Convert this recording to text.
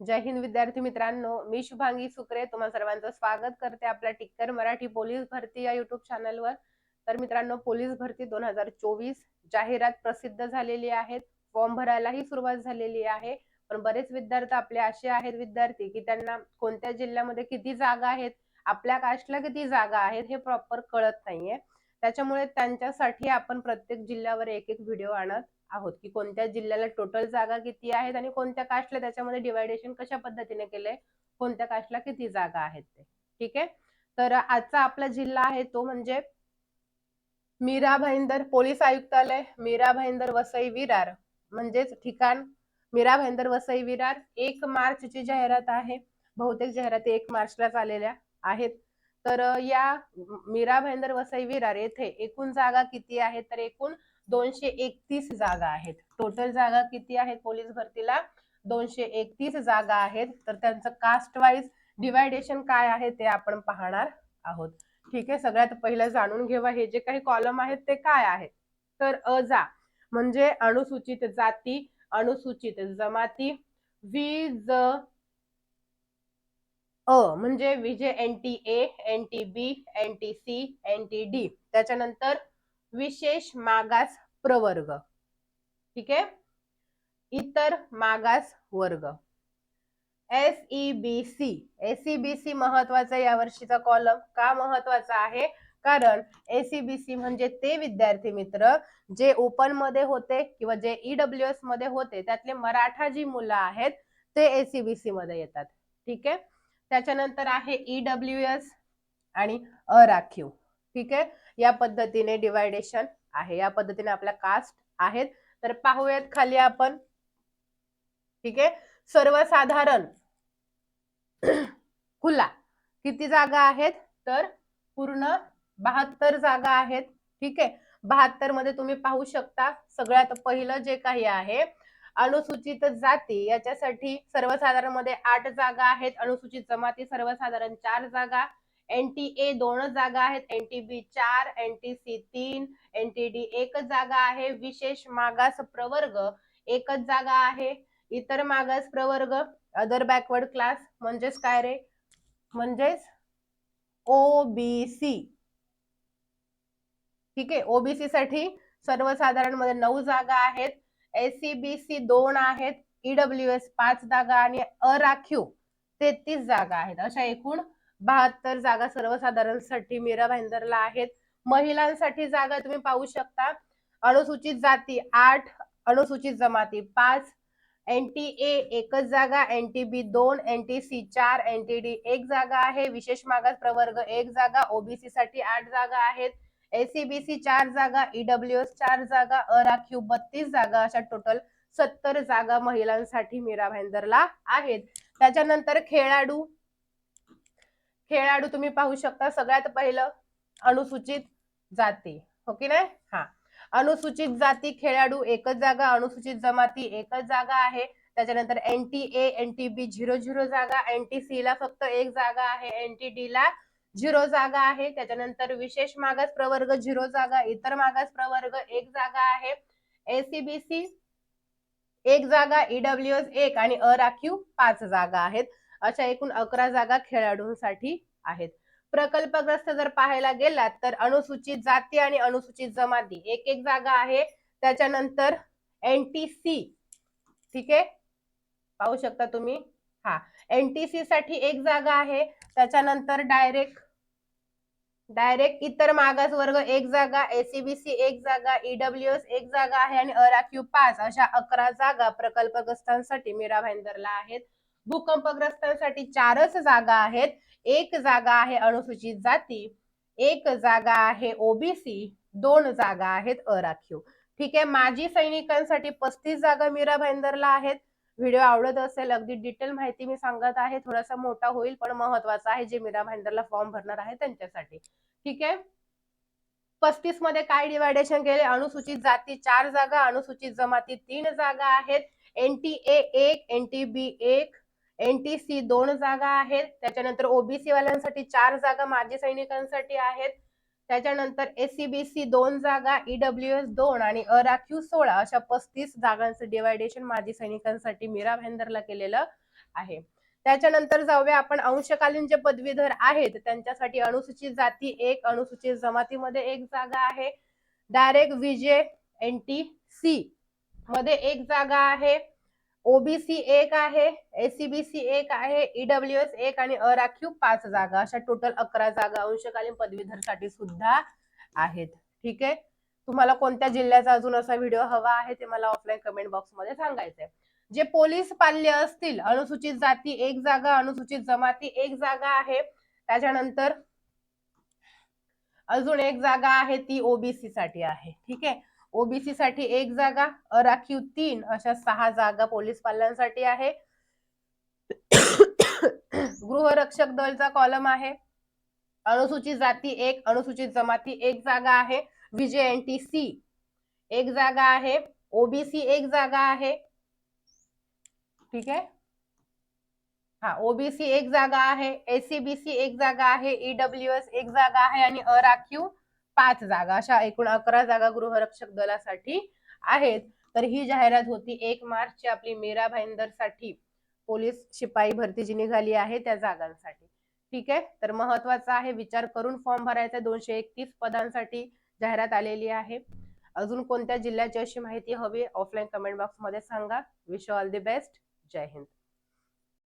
जय हिंद विद्यार्थी मित्रांनो मी शुभांगी सुक्रे तुम्हा सर्वांचं स्वागत करते आपल्या टिक्कर मराठी पोलीस भरती या युट्यूब चॅनलवर तर मित्रांनो पोलीस भरती दोन हजार चोवीस जाहिरात प्रसिद्ध झालेली आहेत. फॉर्म भरायलाही सुरुवात झालेली आहे. पण बरेच विद्यार्थी आपले असे आहेत विद्यार्थी की त्यांना कोणत्या जिल्ह्यामध्ये किती जागा आहेत आपल्या कास्टला किती जागा आहेत हे प्रॉपर कळत नाहीये. त्याच्यामुळे त्यांच्यासाठी आपण प्रत्येक जिल्ह्यावर एक एक व्हिडिओ आणत आहोत की कोणत्या जिल्ह्याला टोटल जागा किती आहेत आणि कोणत्या कास्टला त्याच्यामध्ये डिवायडेशन कशा पद्धतीने केलंय कोणत्या कास्टला किती जागा आहेत ते. ठीक आहे? तर आजचा आपला जिल्हा आहे तो म्हणजे मीरा भाईंदर पोलीस आयुक्तालय मीरा भाईंदर वसई विरार. म्हणजेच ठिकाण मीरा भाईंदर वसई विरार. एक मार्चची जाहिरात आहे. बहुतेक जाहिराती एक मार्चलाच आलेल्या आहेत. तर या मीरा भाईंदर वसई विरार येथे एकूण जागा किती आहेत? तर एकूण दोनशे एकतीस जागा आहेत. टोटल जागा किती आहेत पोलीस भरतीला? दोनशे एकतीस जागा आहेत. तर त्यांचं कास्ट वाईज डिवायडेशन काय आहे ते आपण पाहणार आहोत. ठीक आहे सगळ्यात पहिलं जाणून घेवा हे जे काही कॉलम आहेत ते काय आहेत. तर अजा म्हणजे अनुसूचित जाती अनुसूचित जमाती वीज ज अ म्हणजे विजय N T A N T B N T C N T D त्याच्यानंतर विशेष मागास प्रवर्ग. ठीक आहे? इतर मागास वर्ग. S E B C S E B C महत्त्वाचा या वर्षीचा कॉलम का महत्त्वाचा आहे? कारण एसीबीसी म्हणजे ते विद्यार्थी मित्र जे ओपनमध्ये होते किंवा जे ईडब्ल्यू एसमध्ये होते. त्यातले मराठा जी मुलं आहेत ते एसीबीसी मध्ये येतात. ठीक आहे? त्याच्यानंतर आहे ईडब्ल्यू एस आणि अराखीव ठीक आहे? या पद्धतीने डिवायडेशन आहे. या पद्धतीने आपल्या कास्ट आहेत. तर पाहूयात खाली आपण. ठीक आहे? सर्वसाधारण खुला. किती जागा आहेत? तर पूर्ण बहात्तर जागा आहेत. ठीक आहे? बहात्तरमध्ये तुम्ही पाहू शकता. सगळ्यात पहिलं जे काही आहे अनुसूचित जाती याच्यासाठी सर्वसाधारणमध्ये आठ जागा आहेत. अनुसूचित जमाती सर्वसाधारण चार जागा. एन टी ए दोन जागा आहेत. एन टी बी चार एन टी सी तीन एन टी डी एकच जागा आहे. विशेष मागास प्रवर्ग एकच जागा आहे. इतर मागास प्रवर्ग अदर बॅकवर्ड क्लास म्हणजेच काय रे? म्हणजेच ओबीसी ठीक आहे? ओबीसी साठी सर्वसाधारणमध्ये नऊ जागा आहेत. एसीबीसी दोन आहेत ईडब्ल्यू एस पाच जागा आणि अराखीव तेहतीस जागा आहेत. अशा एकूण बहात्तर जागा सर्वसाधारणसाठी मीरा भाईंदरला आहेत. महिलांसाठी जागा तुम्ही पाहू शकता. अनुसूचित जाती आठ अनुसूचित जमाती पाच एन टी ए एकच जागा एन टी बी दोन एन टी सी चार एन टी डी एक जागा आहे. विशेष मागास प्रवर्ग एक जागा ओबीसी साठी आठ जागा आहेत. एसीबीसी चार जागा ईडब्ल्यूएस चार जागा अराखीव बत्तीस जागा अशा टोटल सत्तर जागा महिलांसाठी मीरा भाईंदरला आहेत. त्याच्यानंतर खेळाडू खेळाडू तुम्ही पाहू शकता. सगळ्यात पहिलं अनुसूचित जाती हो की नाही? हा. अनुसूचित जाती खेळाडू एकच जागा अनुसूचित जमाती एकच जागा आहे. त्याच्यानंतर N T A N T B zero zero जागा एन टी सी ला फक्त एक जागा आहे. एन टी डी ला झिरो जागा आहे. त्याच्यानंतर विशेष मागास प्रवर्ग झिरो जागा इतर मागास प्रवर्ग एक जागा आहे. एसीबीसी एक जागा ईडब्ल्यू एस एक आणि अराखीव पाच जागा आहेत. अशा एकूण अकरा जागा खेळाडूंसाठी आहेत. प्रकल्पग्रस्त जर पाहायला गेलात तर अनुसूचित जाती आणि अनुसूचित जमाती एक एक जागा आहे. त्याच्यानंतर एन टी सी ठीक आहे? पाहू शकता तुम्ही? हा. एन टी सी साठी एक जागा आहे. त्याच्यानंतर डायरेक्ट डायरेक्ट इतर मागास वर्ग एक जागा एसीबीसी एक जागा ईडब्ल्यूएस एक जागा आहे आणि अराखीव पाच अशा अकरा जागा प्रकल्पग्रस्तांसाठी मीरा भाईंदरला आहेत. भूकंपग्रस्तांसाठी चारच जागा आहेत. एक जागा आहे अनुसूचित जाती एक जागा आहे ओबीसी दोन जागा आहेत अराखीव ठीक आहे माजी सैनिकांसाठी पस्तीस जागा मीरा भाईंदरला आहेत. व्हिडिओ आवडत असेल अगदी डिटेल माहिती मी सांगत आहे. थोडासा मोठा होईल पण महत्त्वाचा आहे जे मीरा भाईंदरला फॉर्म भरणार आहे त्यांच्यासाठी. ठीक आहे? पस्तीसमध्ये काय डिवायडेशन केले? अनुसूचित जाती चार जागा अनुसूचित जमाती तीन जागा आहेत. एन टी ए एक एन टी बी एक एन टी सी दोन जागा आहेत. त्याच्यानंतर ओबीसी वाल्यांसाठी चार जागा माजी सैनिकांसाठी आहेत. त्याच्यानंतर एससीबीसी दोन जागा ईडब्ल्यू एस दोन आणि अराखीव सोळा अशा पस्तीस जागांचं डिवायडेशन माजी सैनिकांसाठी मीरा भाईंदरला केलेलं आहे. त्याच्यानंतर जाऊया आपण. अंशकालीन जे पदवीधर आहेत त्यांच्यासाठी अनुसूचित जाती एक अनुसूचित जमातीमध्ये एक जागा आहे. Direct VJ N T C मध्ये एक जागा आहे. ओबीसी एक आहे एसीबीसी एक आहे ईडब्ल्यू एस एक आणि अराखीव पाच जागा अशा टोटल अकरा जागा अंशकालीन पदवीधरसाठी सुद्धा आहेत. ठीक आहे? तुम्हाला कोणत्या जिल्ह्याचा अजून असा व्हिडिओ हवा आहे ते मला ऑफलाईन कमेंट बॉक्समध्ये सांगायचंय. जे पोलीस पाल्य असतील अनुसूचित जाती एक जागा अनुसूचित जमाती एक जागा आहे त्याच्यानंतर अजून एक जागा आहे ती ओबीसी साठी आहे. ठीक आहे? ओबीसी साठी एक जागा अराखीव तीन अशा सहा जागा पोलीस पाल्यांसाठी आहे. गृहरक्षक दलचा कॉलम आहे. अनुसूचित जाती एक अनुसूचित जमाती एक जागा आहे. विजय एन टी सी एक जागा आहे. ओबीसी एक जागा आहे. ठीक आहे? हा ओबीसी एक जागा आहे. एसीबीसी एक जागा आहे. ईडब्ल्यू एस एक जागा आहे. आणि अराखीव पाच जागा अशा एकूण अकरा जागा गृहरक्षक दलासाठी आहेत. तर ही जाहिरात होती एक मार्च ची आपली मीरा भाईंदरसाठी पोलीस शिपाई भरती जी निघाली आहे त्या जागांसाठी. ठीक आहे? तर महत्वाचं आहे विचार करून फॉर्म भरायचा दोनशे एकतीस पदांसाठी जाहिरात आलेली आहे. अजून कोणत्या जिल्ह्याची अशी माहिती हवी ऑफलाईन कमेंट बॉक्समध्ये सांगा. Wish all the best Jai Hind.